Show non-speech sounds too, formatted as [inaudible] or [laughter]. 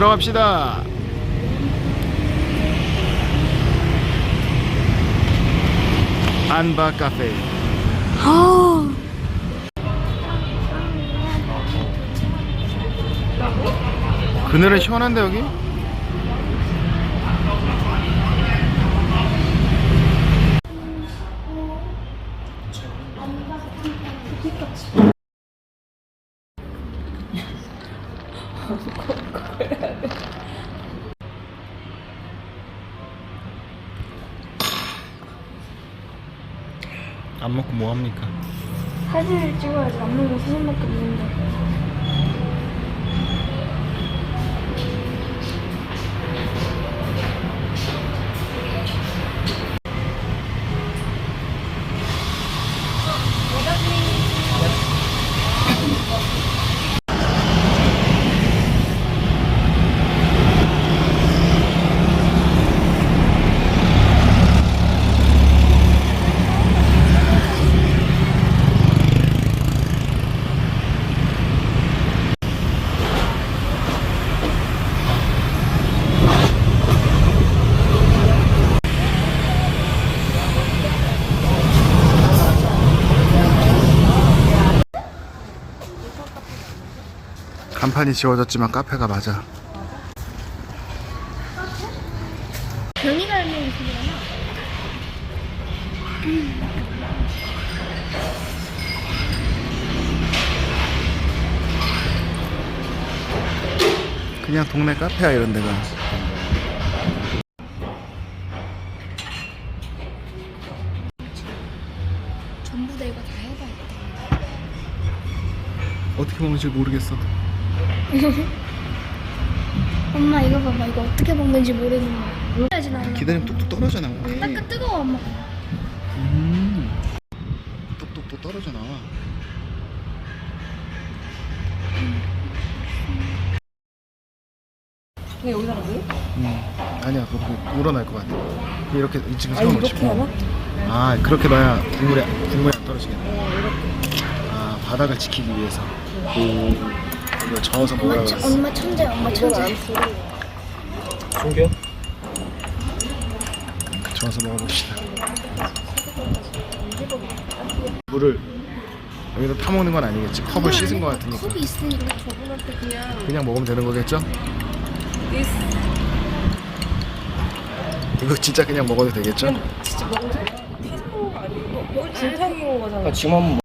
들어갑시다. 안바 카페. 아, 그늘은 시원한데 여기? [laughs] 안 먹고 뭐 합니까? 사진을 찍어야지. 안 먹는 사진밖에 없는데. 간판이 지워졌지만 카페가 맞아. 변이가 있는 소리잖아. 그냥 동네 카페야 이런 데가. 전부 다 이거 다 해봐야겠다. 어떻게 먹는지 모르겠어. [laughs] 엄마 이거 봐봐. 이거 어떻게 먹는지 모르는 거야. 해야지 나. 기다리면 뚝뚝 떨어져 나와. 약간 뜨거워 엄마. 음. 뚝뚝뚝 떨어져 나와. 근데 여기다 놔둬? 음. 아니야, 그거 우러날 것 같아. 이렇게 지금. 이렇게 하나? 아, 그렇게 놔야 국물이 국물이 안 떨어지겠네. 아, 바닥을 지키기 위해서. 오. 이거 저어서 엄마, 천- 그랬어. 엄마 천재. 엄마 천재. 숨겨? 저어서 먹어봅시다. 물을 여기다 타먹는 건 아니겠지. 컵을 씻은 것 같으니까. 컵이 있으니까. 저분한테 그냥 그냥 먹으면 되는 거겠죠? 이거 진짜 그냥 먹어도 되겠죠? 진짜 뭐 진탕인 거잖아 지금 한번